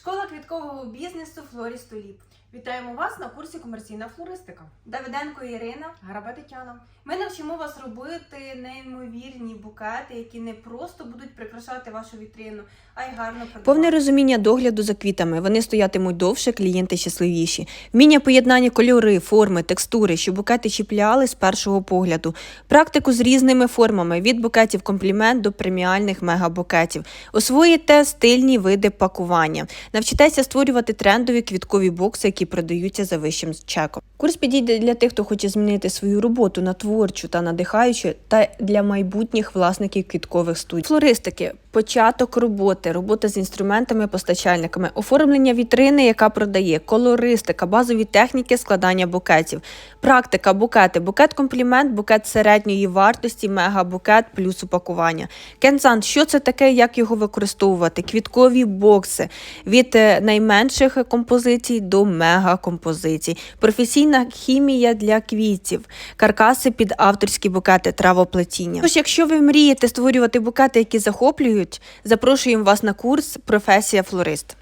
Школа квіткового бізнесу Флоріс Туліп. Вітаємо вас на курсі комерційна флористика. Давиденко Ірина. Гараба Тетяна. Ми навчимо вас робити неймовірні букети, які не просто будуть прикрашати вашу вітрину, а й гарно продавати. Повне розуміння догляду за квітами. Вони стоятимуть довше, клієнти щасливіші. Вміння поєднання кольори, форми, текстури, щоб букети чіпляли з першого погляду. Практику з різними формами від букетів комплімент до преміальних мегабукетів. Освоїте стильні види пакування. Навчитеся створювати трендові квіткові бокси, які продаються за вищим чеком. Курс підійде для тих, хто хоче змінити свою роботу на творчу та надихаючу, та для майбутніх власників квіткових студій. Флористики, початок роботи, робота з інструментами, постачальниками, оформлення вітрини, яка продає, колористика, базові техніки складання букетів, практика, букети, букет комплімент, букет середньої вартості, мегабукет плюс упакування. Кенсан, що це таке, як його використовувати? Квіткові бокси від е, найменших композицій до мегакомпозицій, професійна хімія для квітів, каркаси під авторські букети, травоплетіння. Тож, якщо ви мрієте створювати букети, які захоплюють, запрошуємо вас на курс Професія флорист.